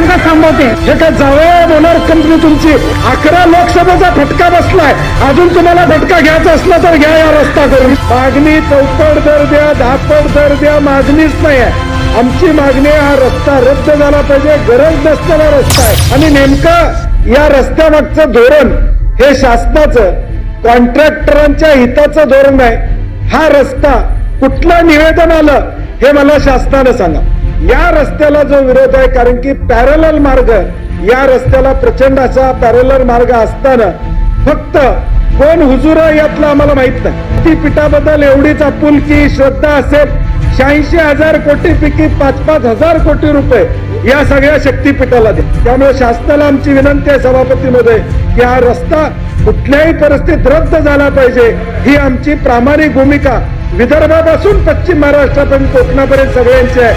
थांबवते. हे काय जावया होणार कंपनी तुमची. अकरा लोकसभेचा फटका बसलाय. अजून तुम्हाला फटका घ्यायचा असला तर घ्या या रस्ता करून मागणी चौपट दर द्या दहापट दर द्या मागणीच नाही आहे आमची मागणी हा रस्ता रद्द झाला पाहिजे गरज नसताना रस्ता आहे. आणि नेमकं या रस्त्यामागचं धोरण हे शासनाचं कॉन्ट्रॅक्टरांच्या हिताचं धोरण आहे. हा रस्ता कुठलं निवेदन आलं हे मला शासनानं सांगा. या रस्त्याला जो विरोध आहे कारण की पॅरलल मार्ग या रस्त्याला प्रचंड असा पॅरलल मार्ग असताना फक्त कोण हुजूर यातलं आम्हाला माहीत नाही. ती पिठाबद्दल एवढीच आपुलकी श्रद्धा असेल शहाऐंशी हजार कोटी पैकी पाच पाच हजार कोटी रुपये या सगळ्या शक्तीपीठाला दे त्यामुळे शासनाला आमची विनंती आहे सभापतीमध्ये की हा रस्ता कुठल्याही परिस्थितीत रद्द झाला पाहिजे. ही आमची प्रामाणिक भूमिका विदर्भापासून पश्चिम महाराष्ट्रापर्यंत कोकणापर्यंत सगळ्यांची आहे.